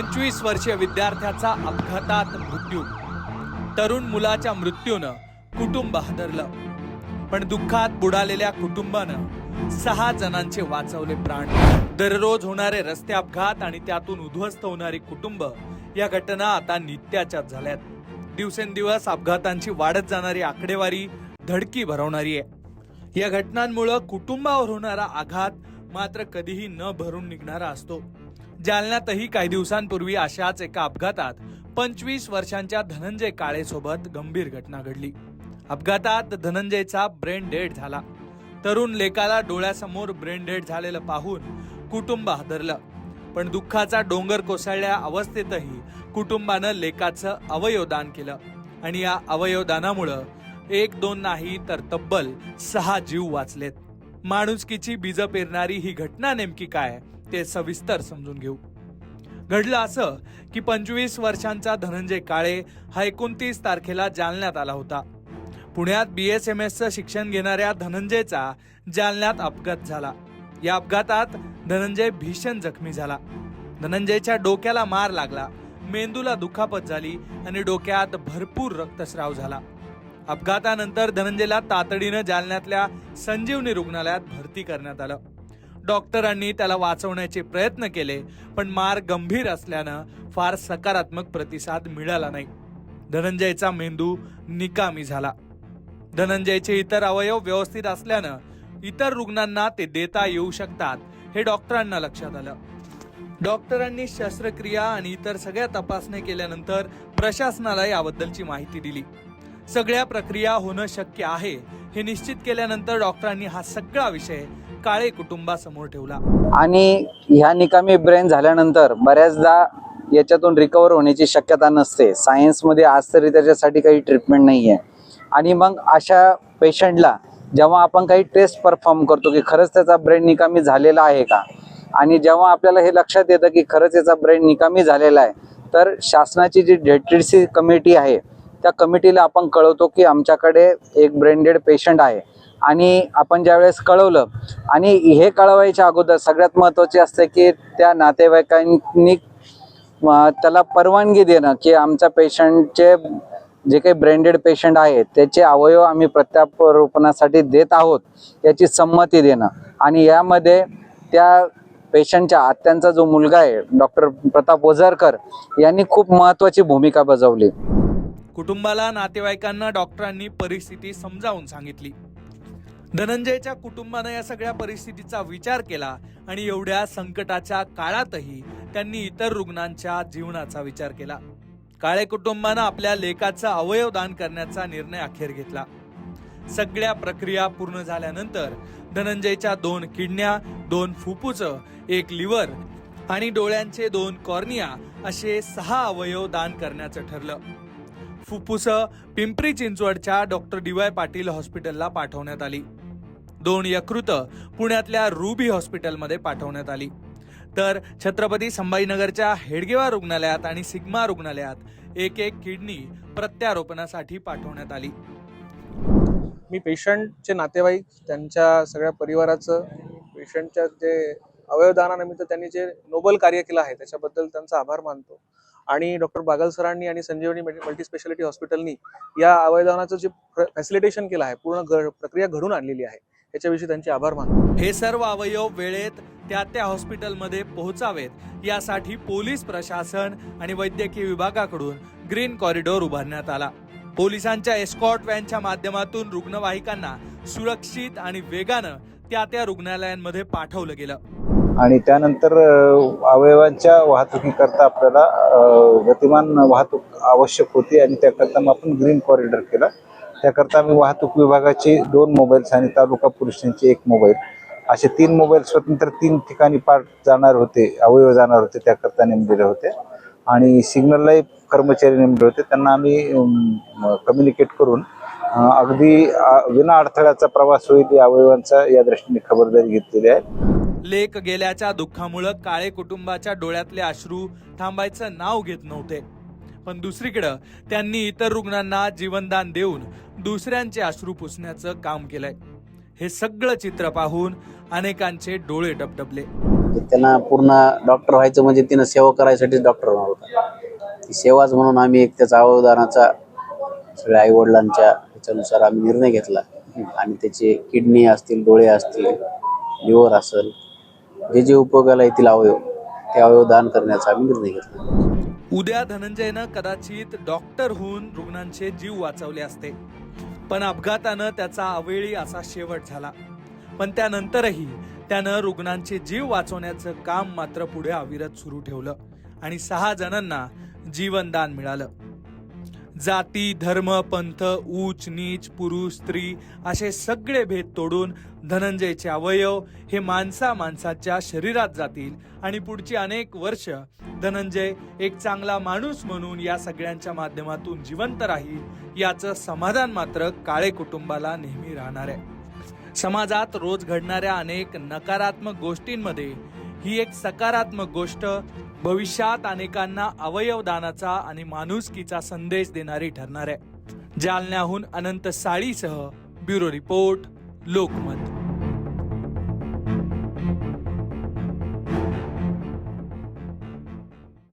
पंचवीस वर्षीय विद्यार्थ्याचा अपघातात मृत्यू. तरुण मुलाच्या मृत्यूनं कुटुंब हादरलं. पण दुःखात बुडालेल्या कुटुंबानं सहा जणांचे वाचवले प्राण. दररोज होणारे रस्ते अपघात आणि त्यातून उद्ध्वस्त होणारी कुटुंब या घटना आता नित्याच्याच झाल्यात. दिवसेंदिवस अपघातांची वाढत जाणारी आकडेवारी धडकी भरवणारी आहे. या घटनांमुळं कुटुंबावर होणारा आघात मात्र कधीही न भरून निघणारा असतो. जालन्यातही काही दिवसांपूर्वी अशाच एका अपघातात पंचवीस वर्षांच्या धनंजय काळेसोबत गंभीर घटना घडली. अपघातात धनंजयचा ब्रेन डेड झाला. तरुण लेकाला डोळ्यासमोर ब्रेन डेड झालेलं पाहून कुटुंब हादरलं. पण दुःखाचा डोंगर कोसळल्या अवस्थेतही कुटुंबानं लेकाचं अवयवदान केलं आणि या अवयवदानामुळं एक दोन नाही तर तब्बल सहा जीव वाचलेत. माणुसकीची बीज पेरणारी ही घटना नेमकी काय? ते सविस्तर समजून घेऊ. घडलं असं की पंचवीस वर्षांचा धनंजय काळे हा एकोणतीस तारखेला जालन्यात आला होता. पुण्यात बी एस एम एसचं शिक्षण घेणाऱ्या धनंजयचा जालन्यात अपघात झाला. या अपघातात धनंजय भीषण जखमी झाला. धनंजयच्या डोक्याला मार लागला. मेंदूला दुखापत झाली आणि डोक्यात भरपूर रक्तस्राव झाला. अपघातानंतर धनंजयला तातडीनं जालन्यातल्या संजीवनी रुग्णालयात भरती करण्यात आलं. डॉक्टरांनी त्याला वाचवण्याचे प्रयत्न केले पण मार गंभीर असल्यानं फार सकारात्मक प्रतिसाद मिळाला नाही. धनंजयचा मेंदू निकामी झाला. धनंजयचे इतर अवयव व्यवस्थित असल्यानं इतर रुग्णांना ते देता येऊ शकतात हे डॉक्टरांना लक्षात आलं. डॉक्टरांनी शस्त्रक्रिया आणि इतर सगळ्या तपासण्या केल्यानंतर प्रशासनाला याबद्दलची माहिती दिली. सगळ्या प्रक्रिया होणं शक्य आहे हे निश्चित केल्यानंतर डॉक्टरांनी हा सगळा विषय काळे कुटुंबासमोर ठेवला. आणि ह्या निकामी ब्रेन झाल्यानंतर बऱ्याचदा याच्यातून रिकवर होण्याची शक्यता नसते. सायन्समध्ये आज तरी त्याच्यासाठी काही ट्रीटमेंट नाही आहे आणि मग अशा पेशंटला जेव्हा आपण काही टेस्ट परफॉर्म करतो की खरंच त्याचा ब्रेन निकामी झालेला आहे का? आणि जेव्हा आपल्याला हे लक्षात येतं की खरंच याचा ब्रेन निकामी झालेला आहे तर शासनाची जी डेट्रिसी कमिटी आहे त्या कमिटीला आपण कळवतो की आमच्याकडे एक ब्रेन डेड पेशंट आहे. आणि आपण ज्यावेळेस कळवलं आणि हे कळवायच्या अगोदर सगळ्यात महत्त्वाचे असते की त्या नातेवाईकांनी त्याला परवानगी देणं की आमच्या पेशंटचे जे काही ब्रँडेड पेशंट आहेत त्याचे अवयव आम्ही प्रत्यारोपणासाठी देत आहोत याची संमती देणं. आणि यामध्ये त्या पेशंटच्या आत्यांचा जो मुलगा आहे डॉक्टर प्रताप ओझरकर यांनी खूप महत्त्वाची भूमिका बजावली. कुटुंबाला नातेवाईकांना डॉक्टरांनी परिस्थिती समजावून सांगितली. धनंजयच्या कुटुंबानं या सगळ्या परिस्थितीचा विचार केला आणि एवढ्या संकटाच्या काळातही त्यांनी इतर रुग्णांच्या जीवनाचा विचार केला. काळे कुटुंबानं आपल्या लेकाचं अवयव दान करण्याचा निर्णय अखेर घेतला. सगळ्या प्रक्रिया पूर्ण झाल्यानंतर धनंजयच्या दोन किडन्या दोन फुफ्फुस एक लिव्हर आणि डोळ्यांचे दोन कॉर्निया असे सहा अवयव दान करण्याचं ठरलं. फुफ्फुस पिंपरी चिंचवडच्या डॉक्टर डी वाय पाटील हॉस्पिटलला पाठवण्यात आली. दोन यकृत पुण्यातल्या रुबी हॉस्पिटलमध्ये पाठवण्यात आली. तर छत्रपती संभाजीनगरच्या हेडगेवा रुग्णालयात आणि सिग्मा रुग्णालयात एक एक किडनी प्रत्यारोपणासाठी पाठवण्यात आली. मी पेशंटचे नातेवाईक त्यांच्या सगळ्या परिवाराचं पेशंटच्या जे अवयवदानानिमित्त त्यांनी जे नोबल कार्य केलं आहे त्याच्याबद्दल त्यांचा आभार मानतो. आणि डॉक्टर बागल सरांनी आणि संजीवनी मल्टी स्पेशालिटी हॉस्पिटलनी या अवयवदानाचं जे फॅसिलिटेशन केलं आहे पूर्ण घ प्रक्रिया घडून आणलेली आहे. याच्याविषयी त्यांचे आभार मानतो. हे सर्व अवयव वेळेत त्या त्या हॉस्पिटलमध्ये पोहोचावेत. यासाठी पोलीस प्रशासन आणि वैद्यकीय विभागाकडून ग्रीन कॉरिडॉर उभारण्यात आला. पोलिसांच्या एस्कॉट व्हॅनच्या माध्यमातून रुग्णवाहिकांना सुरक्षित आणि वेगानं त्या त्या रुग्णालयांमध्ये पाठवलं गेलं. आणि त्यानंतर अवयवांच्या वाहतुकीकरता आपल्याला गतिमान वाहतूक आवश्यक होती आणि त्याकरता मग आपण ग्रीन कॉरिडॉर केला. त्याकरता आम्ही वाहतूक विभागाचे दोन मोबाईल्स आणि तालुका पोलीस एक मोबाईल असे तीन मोबाईल स्वतंत्र तीन ठिकाणी पाठ जाणार होते अवयव जाणार होते त्याकरता नेमलेले होते. आणि सिग्नललाही कर्मचारी नेमले होते. त्यांना आम्ही कम्युनिकेट करून अगदी विना अडथळ्याचा प्रवास होईल या अवयवांचा या दृष्टीने खबरदारी घेतलेली आहे. लेक गेल्याच्या दुःखामुळं काळे कुटुंबाच्या डोळ्यातले अश्रू थांबायचं नाव घेत नव्हते. पण दुसरीकडं त्यांनी इतर रुग्णांना जीवनदान देऊन दुसऱ्यांचे अश्रू पुसण्याचं काम केलंय. हे सगळं चित्र पाहून अनेकांचे डोळे डबडबले त्यांना पूर्ण डॉक्टर व्हायचं म्हणजे तिनं सेवा करायसाठीच डॉक्टर होणार होता. ती सेवाच म्हणून आम्ही एक त्याचा अवदानाचा सगळ्या आई वडिलांच्या ह्याच्यानुसार आम्ही निर्णय घेतला. आणि त्याचे किडनी असतील डोळे असतील लिव्हर असेल जे जे उपयोगाला येतील अवयव ते अवयव दान करण्याचा आम्ही निर्णय घेतला. उद्या धनंजयनं कदाचित डॉक्टर होऊन रुग्णांचे जीव वाचवले असते. पण अपघातानं त्याचा अवेळी असा शेवट झाला. पण त्यानंतरही त्यानं रुग्णांचे जीव वाचवण्याचं काम मात्र पुढे अविरत सुरू ठेवलं आणि सहा जणांना जीवनदान मिळालं. जाती धर्म पंथ ऊच नीच पुरुष स्त्री असे सगळे भेद तोडून धनंजयचे अवयव हे माणसा माणसाच्या शरीरात जातील आणि पुढची अनेक वर्ष धनंजय एक चांगला माणूस म्हणून या सगळ्यांच्या माध्यमातून जिवंत राहील याचं समाधान मात्र काळे कुटुंबाला नेहमी राहणार आहे. समाजात रोज घडणाऱ्या अनेक नकारात्मक गोष्टींमध्ये ही एक सकारात्मक गोष्ट भविष्यात अनेकांना अवयव दानाचा आणि माणुसकीचा संदेश देणारी ठरणार आहे. जालन्याहून अनंत साळीसह ब्युरो रिपोर्ट लोकमत.